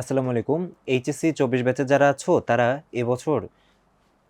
আসসালামু আলাইকুম। এইচএসসি চব্বিশ ব্যাচে যারা আছো, তারা এবছর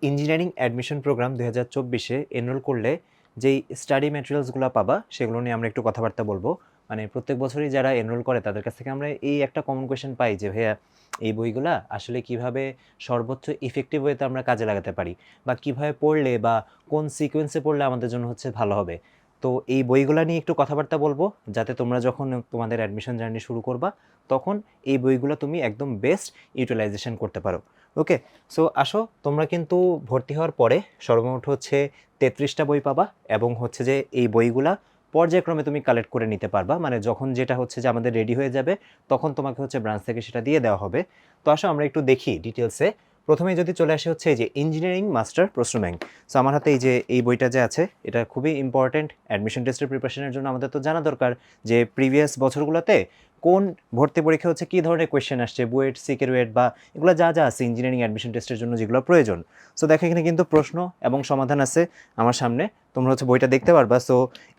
ইঞ্জিনিয়ারিং অ্যাডমিশন প্রোগ্রাম দুই হাজার চব্বিশে এনরোল করলে যেই স্টাডি ম্যাটেরিয়ালসগুলো পাবা, সেগুলো নিয়ে আমরা একটু কথাবার্তা বলব। মানে প্রত্যেক বছরই যারা এনরোল করে, তাদের কাছ থেকে আমরা এই একটা কমন কোয়েশ্চেন পাই যে, ভাইয়া, এই বইগুলা আসলে কীভাবে সর্বোচ্চ ইফেক্টিভ ওয়েতে আমরা কাজে লাগাতে পারি? বা কীভাবে পড়লে বা কোন সিকোয়েন্সে পড়লে আমাদের জন্য হচ্ছে ভালো হবে? তো এই বইগুলা নিয়ে একটু কথাবার্তা বলব, যাতে তোমরা যখন তোমাদের অ্যাডমিশন জার্নি শুরু করবা, তখন এই বইগুলো তুমি একদম বেস্ট ইউটিলাইজেশন করতে পারো। ওকে সো আসো, তোমরা কিন্তু ভর্তি হওয়ার পরে সর্বমোট হচ্ছে তেত্রিশটা বই পাবা এবং হচ্ছে যে এই বইগুলা পর্যায়ক্রমে তুমি কালেক্ট করে নিতে পারবা। মানে যখন যেটা হচ্ছে যে আমাদের রেডি হয়ে যাবে, তখন তোমাকে হচ্ছে ব্রাঞ্চ থেকে সেটা দিয়ে দেওয়া হবে। তো আসো, আমরা একটু দেখি ডিটেলসে প্রথমে যদি চলে আসে হচ্ছে এই যে ইঞ্জিনিয়ারিং মাস্টার প্রশ্ন ব্যাংক সো আমার হাতে এই যে, এই বইটা যে আছে, এটা খুবই ইম্পর্ট্যান্ট অ্যাডমিশন টেস্টের প্রিপারেশনের জন্য আমাদের তো জানা দরকার যে প্রিভিয়াস বছরগুলোতে কোন ভর্তি পরীক্ষা হচ্ছে কী ধরনের কোয়েশ্চেন আসছে, বুয়েট সিকের ওয়েট বা এগুলো যা যা আছে ইঞ্জিনিয়ারিং অ্যাডমিশন টেস্টের জন্য যেগুলো প্রয়োজন। সো দেখো এখানে কিন্তু প্রশ্ন এবং সমাধান আছে আমার সামনে। তোমরা হচ্ছে বইটা দেখতে পারবা। সো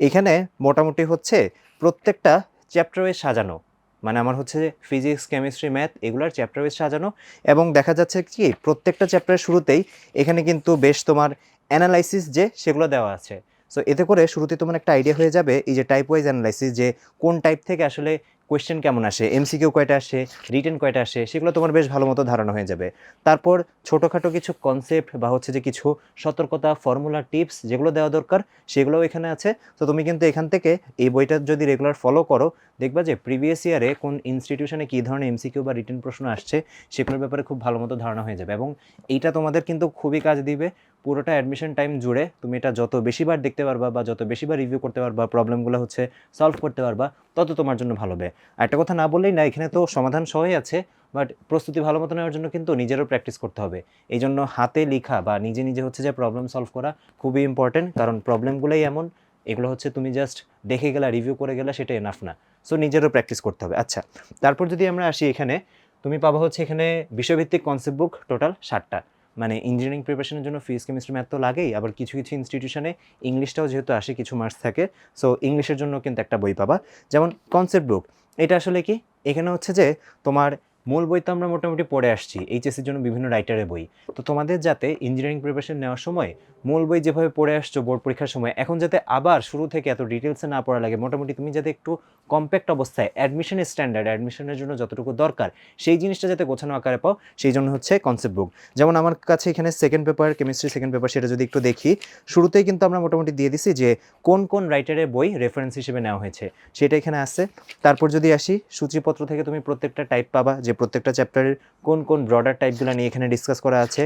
এখানে মোটামুটি হচ্ছে প্রত্যেকটা চ্যাপ্টার সাজানো। মানে আমার হচ্ছে ফিজিক্স কেমিস্ট্রি ম্যাথ এগুলোর চ্যাপ্টার বেশ সাজানো এবং দেখা যাচ্ছে কি, প্রত্যেকটা চ্যাপ্টারের শুরুতেই এখানে কিন্তু বেশ তোমার অ্যানালাইসিস যে সেগুলো দেওয়া আছে। সো এতে করে শুরুতে তোমার একটা আইডিয়া হয়ে যাবে এই যে টাইপ ওয়াইজ অ্যানালাইসিস যে কোন টাইপ থেকে আসলে কোয়েশ্চেন কেমন আসে? এমসিকিউ কয়টা আসে? রিটেন কয়টা আসে? সেগুলো তোমার বেশ ভালো মতো ধারণা হয়ে যাবে। তারপর ছোটোখাটো কিছু কনসেপ্ট বা হচ্ছে যে কিছু সতর্কতা ফর্মুলা টিপস যেগুলো দেওয়া দরকার, সেগুলোও এখানে আছে। তো তুমি কিন্তু এখান থেকে এই বইটা যদি রেগুলার ফলো করো, দেখবা যে প্রিভিয়াস ইয়ারে কোন ইনস্টিটিউশনে কী ধরনের এমসিকিউ বা রিটেন প্রশ্ন আসছে, সেগুলোর ব্যাপারে খুব ভালো মতো ধারণা হয়ে যাবে। এবং এইটা তোমাদের কিন্তু খুবই কাজ দিবে। পুরোটা অ্যাডমিশন টাইম জুড়ে তুমি এটা যত বেশিবার দেখতে পারবা বা যত বেশিবার রিভিউ করতে পারবা প্রবলেমগুলো হচ্ছে সলভ করতে পারবা, তত তোমার জন্য ভালো হবে। আর একটা কথা না বললেই না, এখানে তো সমাধান সহই আছে বাট প্রস্তুতি ভালো মতো নেওয়ার জন্য কিন্তু নিজেরও প্র্যাকটিস করতে হবে। এই জন্য হাতে লেখা বা নিজে নিজে হচ্ছে যে প্রবলেম সলভ করা খুবই ইম্পর্টেন্ট কারণ প্রবলেমগুলোই এমন, এগুলো হচ্ছে তুমি জাস্ট দেখে গেলা রিভিউ করে গেলা, সেটা এনাফ না। সো নিজেরও প্র্যাকটিস করতে হবে। আচ্ছা তারপর যদি আমরা আসি এখানে, তুমি পাবা হচ্ছে এখানে বিষয়ভিত্তিক কনসেপ্ট বুক টোটাল ষাটটা। মানে ইঞ্জিনিয়ারিং প্রিপারেশনের জন্য ফিজিক্স কেমিস্ট্রি ম্যাথ তো লাগেই, আবার কিছু কিছু ইনস্টিটিউশনে ইংলিশটাও যেহেতু আসে, কিছু মার্কস থাকে সো ইংলিশের জন্য কিন্তু একটা বই পাবা। যেমন কনসেপ্ট বুক এটা আসলে কি? এখানে হচ্ছে যে তোমার মূল বই তো আমরা মোটামুটি পড়ে আসছি এইচএসির জন্য বিভিন্ন রাইটারের বই। তো তোমাদের যাতে ইঞ্জিনিয়ারিং প্রিপারেশন নেওয়ার সময়, মূল বই যেভাবে পড়ে আসছো বোর্ড পরীক্ষার সময়, এখন যাতে আবার শুরু থেকে এত ডিটেলসে না পড়া লাগে, মোটামুটি তুমি যাতে একটু কম্প্যাক্ট অবস্থায় অ্যাডমিশনের স্ট্যান্ডার্ড অ্যাডমিশনের জন্য যতটুকু দরকার, সেই জিনিসটা যাতে গোছানো আকারে পাও, সেই জন্য হচ্ছে কনসেপ্ট বুক যেমন আমার কাছে এখানে second paper chemistry second paper সেটা যদি একটু দেখি, শুরুতেই কিন্তু আমরা মোটামুটি দিয়ে দিছি যে কোন কোন রাইটারের বই রেফারেন্স হিসেবে নেওয়া হয়েছে, সেটা এখানে আছে। তারপর যদি আসি, সূচিপত্র থেকে তুমি প্রত্যেকটা টাইপ পাবা যে প্রত্যেকটা চ্যাপ্টারের কোন কোন ব্রডার টাইপগুলো নিয়ে এখানে ডিসকাস করা আছে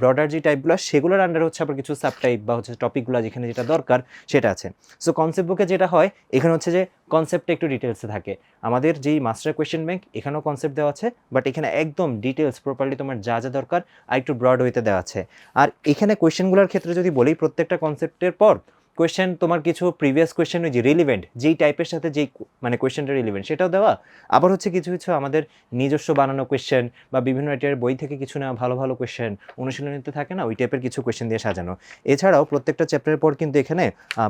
ব্রডার যে টাইপগুলো সেগুলোর আন্ডারে হচ্ছে আবার কিছু সাব টাইপ বা হচ্ছে টপিকগুলো যেখানে যেটা দরকার, সেটা আছে। সো কনসেপ্ট বুকে যেটা হয়, এখানে হচ্ছে যে কনসেপ্টটা একটু ডিটেলসে থাকে। আমাদের যেই মাস্টার কোয়েশ্চেন ব্যাংক এখানেও কনসেপ্ট দেওয়া আছে বাট এখানে একদম ডিটেলস প্রপারলি তোমার যা যা দরকার, আর একটু ব্রড ওয়েতে দেওয়া আছে। আর এখানে কোয়েশ্চেনগুলোর ক্ষেত্রে যদি বলি, প্রত্যেকটা কনসেপ্টের পর কোয়েশ্চেন তোমার কিছু প্রিভিয়াস কোয়েশ্চেন ওই যে রিলিভেন্ট যেই টাইপের সাথে যেই মানে কোয়েশ্চেনটা রিলিভেন্ট সেটাও দেওয়া। আবার হচ্ছে কিছু কিছু আমাদের নিজস্ব বানানো কোয়েশ্চেন বা বিভিন্ন রাইটারের বই থেকে কিছু নেওয়া ভালো ভালো কোয়েশ্চেন অনুশীলনীতে থাকে না, ওই টাইপের কিছু কোয়েশ্চেন দিয়ে সাজানো। এছাড়াও প্রত্যেকটা চ্যাপ্টারের পর কিন্তু এখানে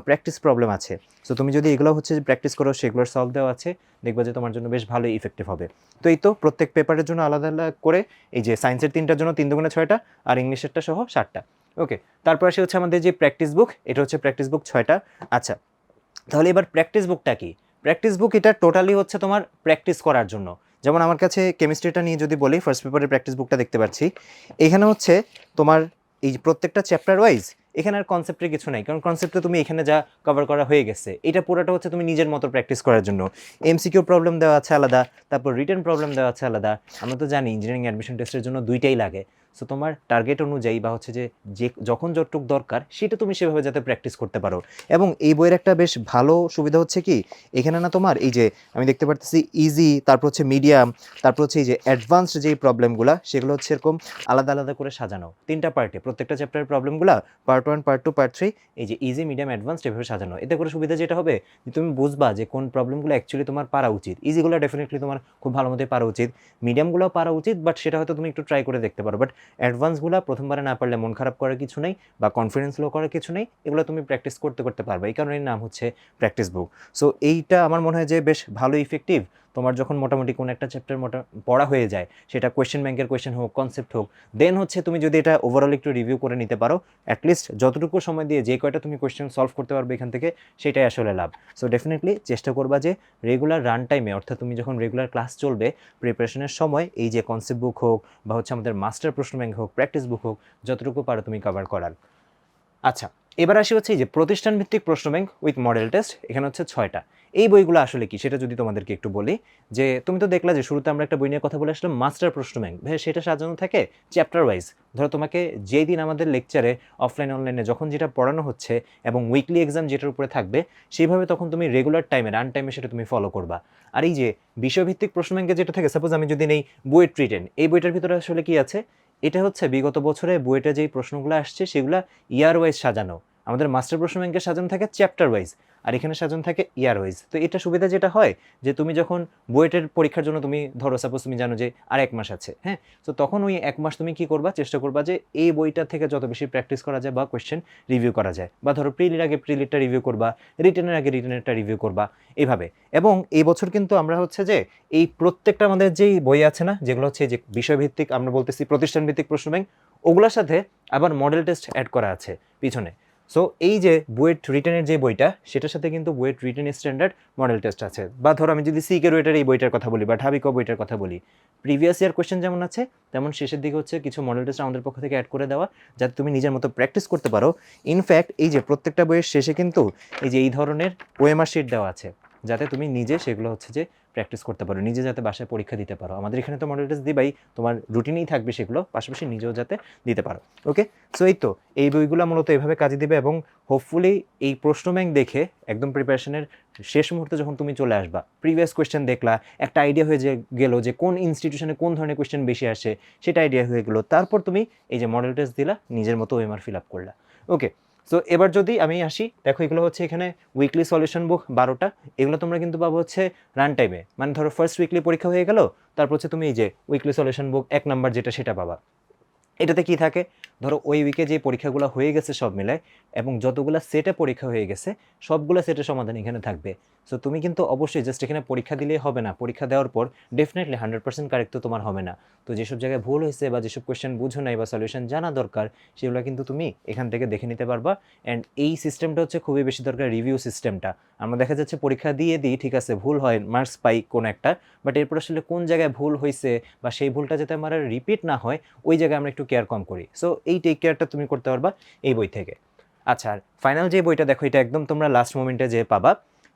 প্র্যাকটিস প্রবলেম আছে। সো তুমি যদি এগুলো হচ্ছে প্র্যাকটিস করো, সেগুলোর সলভ দেওয়া আছে, দেখবে যে তোমার জন্য বেশ ভালোই ইফেক্টিভ হবে। তো এই তো প্রত্যেক পেপারের জন্য আলাদা আলাদা করে, এই যে সায়েন্সের তিনটার জন্য তিন দুগুণে ছয়টা, আর ইংলিশেরটা সহ ষাটটা ওকে তারপর আসে হচ্ছে আমাদের যে প্র্যাকটিস বুক এটা হচ্ছে প্র্যাকটিস বুক ছয়টা। আচ্ছা তাহলে এবার প্র্যাকটিস বুকটা কি? প্র্যাকটিস বুক এটা টোটালি হচ্ছে তোমার প্র্যাকটিস করার জন্য। যেমন আমার কাছে কেমিস্ট্রিটা নিয়ে যদি বলি ফার্স্ট পেপারের প্র্যাকটিস বুকটা দেখতে পাচ্ছি। এখানে হচ্ছে তোমার এই প্রত্যেকটা চ্যাপ্টার ওয়াইজ এখানে আর কনসেপ্টের কিছু নাই। কারণ কনসেপ্টে তুমি এখানে যা কভার করা হয়ে গেছে, এটা পুরোটা হচ্ছে তুমি নিজের মতো প্র্যাকটিস করার জন্য। এমসিকিউ প্রবলেম দেওয়া আছে আলাদা, তারপর রিটার্ন প্রবলেম দেওয়া আছে আলাদা। আমরা তো জানি ইঞ্জিনিয়ারিং অ্যাডমিশন টেস্টের জন্য দুইটাই লাগে। সো তোমার টার্গেট অনুযায়ী বা হচ্ছে যে যে যখন যতটুকু দরকার, সেটা তুমি সেভাবে যাতে প্র্যাকটিস করতে পারো। এবং এই বইয়ের একটা বেশ ভালো সুবিধা হচ্ছে কি, এখানে না তোমার এই যে আমি দেখতে পারতেছি ইজি তারপর হচ্ছে মিডিয়াম তারপর হচ্ছে এই যে অ্যাডভান্সড যেই প্রবলেমগুলো সেগুলো হচ্ছে এরকম আলাদা আলাদা করে সাজানো। তিনটা পার্টে প্রত্যেকটা চ্যাপ্টারের প্রবলেমগুলো part one part two part three এই যে ইজি মিডিয়াম অ্যাডভান্সড এভাবে সাজানো। এতে করে সুবিধা যেটা হবে যে তুমি বুঝবা যে কোন প্রবলেমগুলো অ্যাকচুয়ালি তোমার পারা উচিত। ইজিগুলো ডেফিনেটলি তোমার খুব ভালো মতোই পারা উচিত। মিডিয়ামগুলো পারা উচিত বাট সেটা হয়তো তুমি একটু ট্রাই করে দেখতে পারো। বাট অ্যাডভান্সগুলো প্রথমবারে না পারলে মন খারাপ করার কিছু নেই বা কনফিডেন্স লো করার কিছু নেই, এগুলো তুমি প্র্যাকটিস করতে করতে পারবে। এই কারণে নাম হচ্ছে প্র্যাকটিস বুক সো এইটা আমার মনে হয় যে বেশ ভালো ইফেক্টিভ তোমার যখন মোটামুটি কোনো একটা চ্যাপ্টার মোটা, পড়া হয়ে যায়, সেটা কোয়েশ্চেন ব্যাংকের কোয়েশ্চেন হোক কনসেপ্ট হোক দেন হচ্ছে তুমি যদি এটা ওভারঅল একটু রিভিউ করে নিতে পারো অ্যাটলিস্ট যতটুকু সময় দিয়ে যে কয়টা তুমি কোয়েশ্চেন সলভ করতে পারবে এখান থেকে, সেটাই আসলে লাভ। সো ডেফিনেটলি চেষ্টা করবা যে রেগুলার রান টাইমে অর্থাৎ তুমি যখন রেগুলার ক্লাস চলবে প্রিপারেশনের সময় এই যে কনসেপ্ট বুক হোক বা হচ্ছে আমাদের মাস্টার প্রশ্ন ব্যাংক হোক প্র্যাকটিস বুক হোক, যতটুকু পারো তুমি কভার করার। আচ্ছা এবার আসি হচ্ছে এই যে প্রতিষ্ঠান ভিত্তিক প্রশ্ন ব্যাংক উইথ মডেল টেস্ট, এখানে হচ্ছে ছয়টা। এই বইগুলো আসলে কি? সেটা যদি তোমাদেরকে একটু বলি, যে তুমি তো দেখলা যে শুরুতে আমরা একটা বই নিয়ে কথা বলে আসলাম, মাস্টার প্রশ্ন ব্যাংক। ভাই সেটা সাজানো থাকে চ্যাপ্টার ওয়াইজ। ধরো তোমাকে যেই দিন আমাদের লেকচারে অফলাইন, অনলাইনে যখন যেটা পড়ানো হচ্ছে এবং উইকলি এক্সাম যেটার উপরে থাকবে, সেইভাবে তখন তুমি রেগুলার টাইমে, রান টাইমে সেটা তুমি ফলো করবা। আর এই যে বিষয়ভিত্তিক প্রশ্ন ব্যাংকে যেটা থাকে, সাপোজ আমি যদি নেই বুয়েট ট্রিটেন এই বইটার ভিতরে আসলে কি আছে? এটা হচ্ছে বিগত বছরে বুয়েটে যেই প্রশ্নগুলো আসছে সেগুলো ইয়ার ওয়াইজ সাজানো। আমাদের মাস্টার প্রশ্ন ব্যাংকে সাজানো থাকে চ্যাপ্টার ওয়াইজ, আর এখানে সাজানো থাকে ইয়ার ওয়াইজ। তো এটা সুবিধা যেটা হয় যে তুমি যখন বুয়েটের পরীক্ষার জন্য তুমি, ধরো সাপোজ তুমি জানো যে আর এক মাস আছে হ্যাঁ? তো তখন ওই এক মাস তুমি কি করবা? চেষ্টা করবা যে এই বইটা থেকে যত বেশি প্র্যাকটিস করা যায় বা কোয়েশ্চেন রিভিউ করা যায়। বা ধরো প্রিলির আগে প্রিলিটটা রিভিউ করবা রিটেনের আগে রিটেনেরটা রিভিউ করবা, এভাবে। এবং এই বছর কিন্তু আমরা হচ্ছে যে এই প্রত্যেকটা আমাদের যেই বই আছে না, যেগুলো হচ্ছে যে বিষয়ভিত্তিক আমরা বলতেছি প্রতিষ্ঠানভিত্তিক প্রশ্ন ব্যাংক, ওগুলোর সাথে আবার মডেল টেস্ট অ্যাড করা আছে পিছনে। সো এই যে বুয়েট রিটেনের যে বইটা, সেটার সাথে কিন্তু BUET written standard model test আছে। বা ধরো আমি যদি সিকে রুয়েটের এই বইটার কথা বলি বা ঢাবিক বইটার কথা বলি প্রিভিয়াস ইয়ার কোয়েশ্চেন যেমন আছে, তেমন শেষের দিকে হচ্ছে কিছু মডেল টেস্ট আমাদের পক্ষ থেকে অ্যাড করে দেওয়া, যাতে তুমি নিজের মতো প্র্যাকটিস করতে পারো। ইনফ্যাক্ট এই যে প্রত্যেকটা বইয়ের শেষে কিন্তু এই যে এই ধরনের ওএমআর শিট দেওয়া আছে, যাতে তুমি নিজে সেগুলো হচ্ছে যে প্র্যাকটিস করতে পারো, নিজে যাতে বাসায় পরীক্ষা দিতে পারো। আমাদের এখানে তো মডেল টেস্ট দিবাই, তোমার রুটিনেই থাকবে সেগুলো, পাশাপাশি নিজেও যাতে দিতে পারো। ওকে সো এই তো, এই বইগুলো মূলত এভাবে কাজে দিবে এবং হোপফুলি এই প্রশ্ন ব্যাংক দেখে, একদম প্রিপারেশনের শেষ মুহূর্তে যখন তুমি চলে আসবা প্রিভিয়াস কোয়েশ্চেন দেখলা, একটা আইডিয়া হয়ে যে গেলো যে কোন ইনস্টিটিউশনে কোন ধরনের কোয়েশ্চেন বেশি আসে, সেটা আইডিয়া হয়ে গেলো। তারপর তুমি এই যে মডেল টেস্ট দিলা, নিজের মতো ওএমআর ফিল আপ করলা। ওকে সো এবার যদি আমি আসি, দেখো এগুলো হচ্ছে এখানে উইকলি সলিউশন বুক বারোটা। এগুলো তোমরা কিন্তু পাবো হচ্ছে রান টাইমে মানে ধরো ফার্স্ট উইকলি পরীক্ষা হয়ে গেল, তারপর হচ্ছে তুমি এই যে উইকলি সলিউশন বুক এক নাম্বার যেটা সেটা পাবা। এটাতে কি থাকে? ধরো ওই উইকে যে পরীক্ষাগুলো হয়ে গেছে সব মিলায় এবং যতগুলো সেটে পরীক্ষা হয়ে গেছে, সবগুলো সেটের সমাধান এখানে থাকবে। সো তুমি কিন্তু অবশ্যই জাস্ট এখানে পরীক্ষা দিলেই হবে না। পরীক্ষা দেওয়ার পর ডেফিনেটলি হান্ড্রেড পার্সেন্ট কারেক্ট তো তোমার হবে না। তো যেসব জায়গায় ভুল হয়েছে বা যেসব কোয়েশ্চেন বুঝো নাই বা সলিউশন জানা দরকার, সেগুলো কিন্তু তুমি এখান থেকে দেখে নিতে পারবা। অ্যান্ড এই সিস্টেমটা হচ্ছে খুবই বেশি দরকার রিভিউ সিস্টেমটা আমরা দেখা যাচ্ছে পরীক্ষা দিয়ে দিই, ঠিক আছে, ভুল হয় মার্কস পাই কোনো একটা বাট এরপর আসলে কোন জায়গায় ভুল হয়েছে বা সেই ভুলটা যাতে আমার রিপিট না হয়, ওই জায়গায় আমরা একটু কেয়ার কম করি। সো এই টেক কেয়ারটা তুমি করতে পারবা এই বই থেকে। আচ্ছা আর ফাইনাল যে বইটা দেখো, এটা একদম তোমরা লাস্ট মোমেন্টে যে পাবা,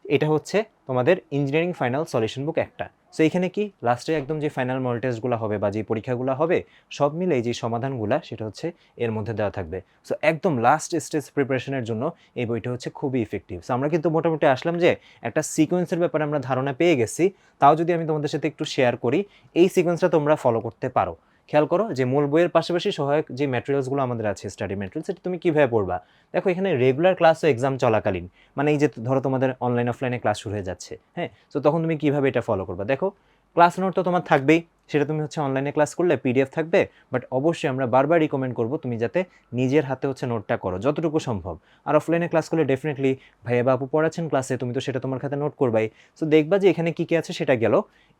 এটা হচ্ছে তোমাদের ইঞ্জিনিয়ারিং ফাইনাল সলিউশন বুক একটা। সো এখানে কি? লাস্টে একদম যে ফাইনাল মল টেস্টগুলো হবে বা যে পরীক্ষাগুলো হবে, সব মিলে এই যে সমাধানগুলো, সেটা হচ্ছে এর মধ্যে দেওয়া থাকবে। সো একদম লাস্ট স্টেজ প্রিপারেশনের জন্য এই বইটা হচ্ছে খুবই ইফেক্টিভ সো আমরা কিন্তু মোটামুটি আসলাম যে একটা সিকোয়েন্সের ব্যাপারে আমরা ধারণা পেয়ে গেছি, তাও যদি আমি তোমাদের সাথে একটু শেয়ার করি, এই সিকোয়েন্সটা তোমরা ফলো করতে পারো। খেয়াল করো যে মূল বইয়ের পাশাপাশি সহায়ক যে ম্যাটেরিয়ালসগুলো আমাদের আছে স্টাডি ম্যাটেরিয়াল সেটা তুমি কীভাবে পড়বা? দেখো, এখানে রেগুলার ক্লাস ও এক্সাম চলাকালীন মানে এই যে ধরো তোমাদের অনলাইন অফলাইনে ক্লাস শুরু হয়ে যাচ্ছে হ্যাঁ? তো তখন তুমি কীভাবে এটা ফলো করবা? দেখো ক্লাস নোট তো তোমার থাকবেই। সেটা তুমি হচ্ছে অনলাইনে ক্লাস করলে পিডিএফ থাকবে বাট অবশ্যই আমরা বারবার রিকমেন্ড করব তুমি যাতে নিজের হাতে হচ্ছে নোটটা করো, যতটুকু সম্ভব। আর অফলাইনে ক্লাস করলে ডেফিনেটলি ভাইয়া বাবু পড়াচ্ছেন ক্লাসে তুমি তো সেটা তোমার খাতে নোট করবাই। সো দেখবা যে এখানে কী কী আছে সেটা গেল।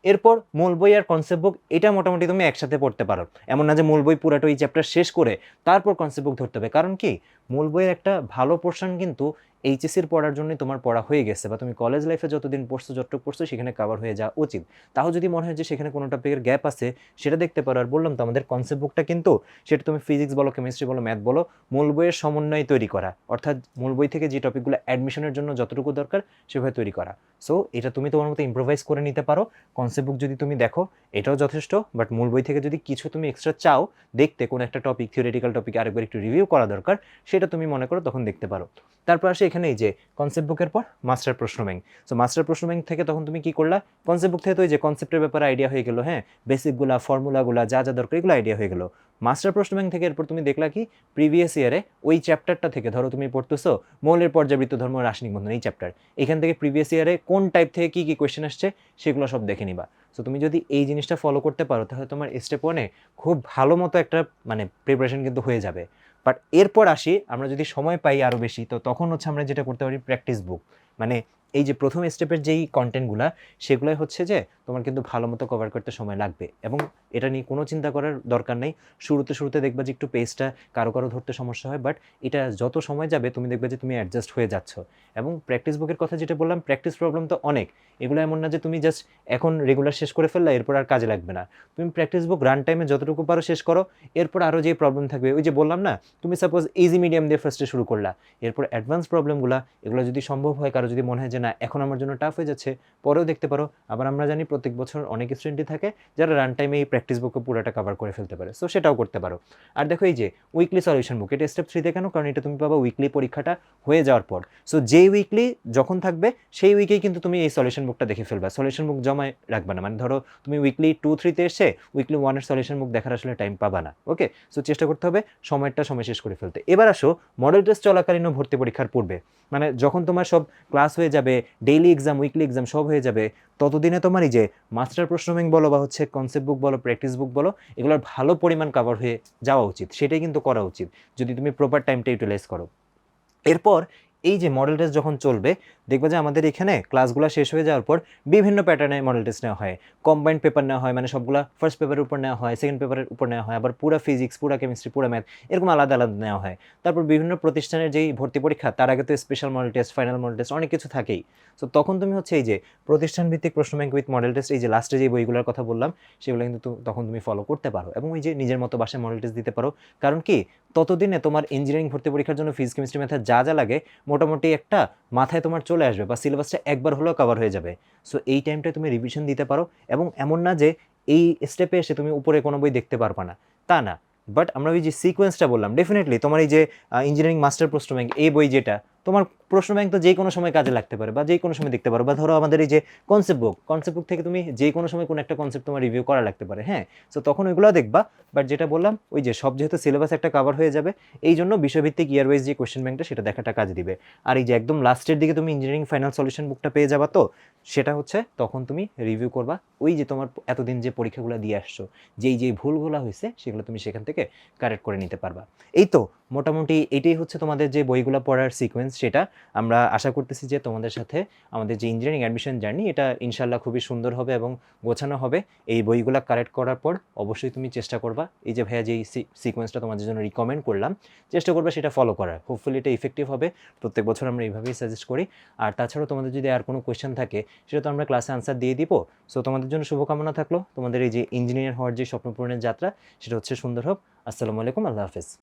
এরপর মূল বই আর কনসেপ্ট বুক এটা মোটামুটি তুমি একসাথে পড়তে পারো। এমন না যে মূল বই পুরাটা ওই চ্যাপ্টার শেষ করে তারপর কনসেপ্ট বুক ধরতে হবে। কারণ কি? মূল বইয়ের একটা ভালো পোর্শন কিন্তু এইচএসির পড়ার জন্যই তোমার পড়া হয়ে গেছে, বা তুমি কলেজ লাইফে যতদিন পড়ছো, যতটুকু পড়ছো, সেখানে কভার হয়ে যাওয়া উচিত। তাও যদি মনে হয় যে সেখানে কোনো টপিকের গ্যাপ আছে, সেটা দেখতে পারো। আর বললাম তো, আমাদের কনসেপ্ট বুকটা কিন্তু, সেটা তুমি ফিজিক্স বলো কেমিস্ট্রি বলো ম্যাথ বলো, মূল বইয়ের সমন্বয় তৈরি করা। অর্থাৎ মূল বই থেকে যে টপিকগুলো অ্যাডমিশনের জন্য যতটুকু দরকার, সেভাবে তৈরি করা। সো এটা তুমি তোমার মতো ইম্প্রোভাইজ করে নিতে পারো। কনসেপ্ট বুক যদি তুমি দেখো, এটাও যথেষ্ট। বাট মূল বই থেকে যদি কিছু তুমি এক্সট্রা চাও, দেখতে কোনো একটা টপিক থিওরিটিক্যাল টপিক আরেকবার একটু রিভিউ করা দরকার, সেটা তুমি মনে করো, তখন দেখতে পারো। তারপর আসে এখানে এই যে কনসেপ্ট বুকের পর মাস্টার প্রশ্ন ব্যাংক সো মাস্টার প্রশ্ন ব্যাংক থেকে তখন তুমি কি করলা? কনসেপ্ট বুক থেকে তো এই যে কনসেপ্টের ব্যাপারে আইডিয়া হয়ে গেলো হ্যাঁ? বেসিকগুলা, ফর্মুলাগুলা, যা যা দরকার, এগুলো আইডিয়া হয়ে গেলো। মাস্টার প্রশ্ন ব্যাংক থেকে এরপর তুমি দেখলা কি প্রিভিয়াস ইয়ারে ওই চ্যাপ্টারটা থেকে, ধরো তুমি পড়তেছো, মৌলের পর্যাবৃত্ত ধর্ম, রাসায়নিক বন্ধন, এই চ্যাপ্টার এখান থেকে প্রিভিয়াস ইয়ারে কোন টাইপ থেকে কী কী কোয়েশ্চেন আসছে, সেগুলো সব দেখে নিবা। সো তুমি যদি এই জিনিসটা ফলো করতে পারো, তাহলে তোমার স্টেপ ওয়ানে খুব ভালো মতো একটা মানে প্রিপারেশন কিন্তু হয়ে যাবে। বাট এরপর আসি, আমরা যদি সময় পাই আরও বেশি, তো তখন হচ্ছে আমরা যেটা করতে পারি প্র্যাকটিস বুক মানে এই যে প্রথম স্টেপের যেই কন্টেন্টগুলো সেগুলোই হচ্ছে যে তোমার কিন্তু ভালো মতো কভার করতে সময় লাগবে। এবং এটা নিয়ে কোনো চিন্তা করার দরকার নেই। শুরুতে শুরুতে দেখবা যে একটু পেজটা কারও কারও ধরতে সমস্যা হয় বাট এটা যত সময় যাবে, তুমি দেখবে যে তুমি অ্যাডজাস্ট হয়ে যাচ্ছ। এবং প্র্যাকটিস বুকের কথা যেটা বললাম প্র্যাকটিস প্রবলেম তো অনেক। এগুলো এমন না যে তুমি জাস্ট এখন রেগুলার শেষ করে ফেললা, এরপর আর কাজে লাগবে না। তুমি প্র্যাকটিস বুক রান টাইমে যতটুকু পারো শেষ করো, এরপর আরও যে প্রবলেম থাকবে, ওই যে বললাম না, তুমি সাপোজ ইজি মিডিয়াম দিয়ে ফার্স্টে শুরু করলা। এরপর অ্যাডভান্স প্রবলেমগুলো এগুলো যদি সম্ভব হয়, কারও যদি মনে হয় যে না, এখন আমার জন্য টাফ হয়ে যাচ্ছে, পরেও দেখতে পারো। আবার আমরা জানি প্রত্যেক বছর অনেক স্টুডেন্টই থাকে যারা রান টাইমে এই প্র্যাকটিস বুকে পুরোটা কভার করে ফেলতে পারে। সো সেটাও করতে পারো। আর দেখো এই যে উইকলি সলিউশন বুক এটা স্টেপ থ্রিতে কেন কারণ এটা তুমি পাবা উইকলি পরীক্ষাটা হয়ে যাওয়ার পর। সো যেই উইকলি যখন থাকবে, সেই উইকেই কিন্তু তুমি এই সলিউশন বুকটা দেখে ফেলবা। সলিউশন বুক জমায় রাখবে না। মানে ধরো, তুমি উইকলি টু থ্রিতে এসে উইকলি ওয়ানের সলিউশন বুক দেখার আসলে টাইম পাবা না। ওকে সো চেষ্টা করতে হবে সময়টা সময় শেষ করে ফেলতে। এবার আসো মডেল টেস্ট চলাকালীন ভর্তি পরীক্ষার পূর্বে। মানে যখন তোমার সব ক্লাস হয়ে যাবে ডেইলি এক্সাম উইকলি এক্সাম সব হয়ে যাবে, ততদিনে তোমার এই যে মাস্টার প্রশ্ন ব্যাংক বলো বা হচ্ছে কনসেপ্ট বুক বলো প্র্যাকটিস বুক বলো, এগুলোর ভালো পরিমাণ কাভার হয়ে যাওয়া উচিত, সেটাই কিন্তু করা উচিত, যদি তুমি প্রপার টাইমটা ইউটিলাইজ করো। এরপর এই যে মডেল টেস্ট যখন চলবে, দেখবে যে আমাদের এখানে ক্লাসগুলো শেষ হয়ে যাওয়ার পর বিভিন্ন প্যাটার্নে মডেল টেস্ট নেওয়া হয়। কম্বাইন্ড পেপার নেওয়া হয় মানে সবগুলো ফার্স্ট পেপারের উপর নেওয়া হয় সেকেন্ড পেপারের উপর নেওয়া হয়, আবার পুরো ফিজিক্স পুরো কেমিস্ট্রি পুরো ম্যাথ এরকম আলাদা আলাদা নেওয়া হয়। তারপর বিভিন্ন প্রতিষ্ঠানের যেই ভর্তি পরীক্ষা, তার আগে তো special model test final model test অনেক কিছু থাকেই। তো তখন তুমি হচ্ছে এই যে প্রতিষ্ঠান ভিত্তিক প্রশ্ন ব্যাংক উইথ মডেল টেস্ট এই যে লাস্টে যে বইগুলোর কথা বললাম, সেগুলো কিন্তু তখন তুমি ফলো করতে পারো এবং ওই যে নিজের মতো বাসায় মডেল টেস্ট দিতে পারো। কারণ কি? ততদিনে তোমার ইঞ্জিনিয়ারিং ভর্তি পরীক্ষার জন্য ফিজিক্স কেমিস্ট্রি ম্যাথের যা যা লাগে মোটামুটি একটা মাথায় তোমার চলে আসবে বা সিলেবাসটা একবার হলেও কভার হয়ে যাবে। সো এই টাইমটা তুমি রিভিশন দিতে পারো এবং এমন না যে এই স্টেপে এসে তুমি উপরে কোনো বই দেখতে পারবা না। তা না। বাট আমরা ওই যে সিকোয়েন্সটা বললাম ডেফিনেটলি তোমার এই যে ইঞ্জিনিয়ারিং মাস্টার পোস্ট ব্যাংক এই বই যেটা তোমার প্রশ্ন ব্যাংক তো যে কোনো সময় কাজে লাগতে পারে বা যে কোনো সময় দেখতে পারো। বা ধরো আমাদের এই যে কনসেপ্ট বুক কনসেপ্ট বুক থেকে তুমি যে কোনো সময় কোনো একটা কনসেপ্ট তোমার রিভিউ করা লাগতে পারে হ্যাঁ? সো তখন ওইগুলো দেখবা। বাট যেটা বললাম, ওই যে সব যেহেতু সিলেবাস একটা কভার হয়ে যাবে, এই জন্য বিষয়ভিত্তিক ইয়ার ওয়াইজ যে কোয়েশ্চেন ব্যাংকটা সেটা দেখাটা কাজ দিবে। আর এই যে একদম লাস্টের দিকে তুমি ইঞ্জিনিয়ারিং ফাইনাল সলিউশন বুকটা পেয়ে যাবা তো, সেটা হচ্ছে তখন তুমি রিভিউ করবা ওই যে তোমার এতদিন যে পরীক্ষাগুলো দিয়ে আসছো, যেই যেই ভুলগুলো হয়েছে সেগুলো তুমি সেখান থেকে কারেক্ট করে নিতে পারবা। এই তো মোটামুটি এটাই হচ্ছে তোমাদের যে বইগুলো পড়ার সিকোয়েন্স সেটা আমরা আশা করতেছি যে তোমাদের সাথে আমাদের যে ইঞ্জিনিয়ারিং অ্যাডমিশন জার্নি এটা ইনশাল্লাহ খুবই সুন্দর হবে এবং গোছানো হবে। এই বইগুলো কারেক্ট করার পর অবশ্যই তুমি চেষ্টা করবা। এই যে ভাইয়া যেই সিকোয়েন্সটা তোমাদের জন্য রিকমেন্ড করলাম, চেষ্টা করবে সেটা ফলো করার। হোপফুলি এটা ইফেক্টিভ হবে। প্রত্যেক বছর আমরা এইভাবেই সাজেস্ট করি। আর তাছাড়াও তোমাদের যদি আর কোনো কোয়েশ্চেন থাকে, সেটা তো আমরা ক্লাসে আনসার দিয়ে দিব। সো তোমাদের জন্য শুভকামনা থাকল। তোমাদের এই যে ইঞ্জিনিয়ার হওয়ার যে স্বপ্ন পূরণের যাত্রা, সেটা হচ্ছে সুন্দর হোক। আসসালামু আলাইকুম। আল্লাহ হাফেজ।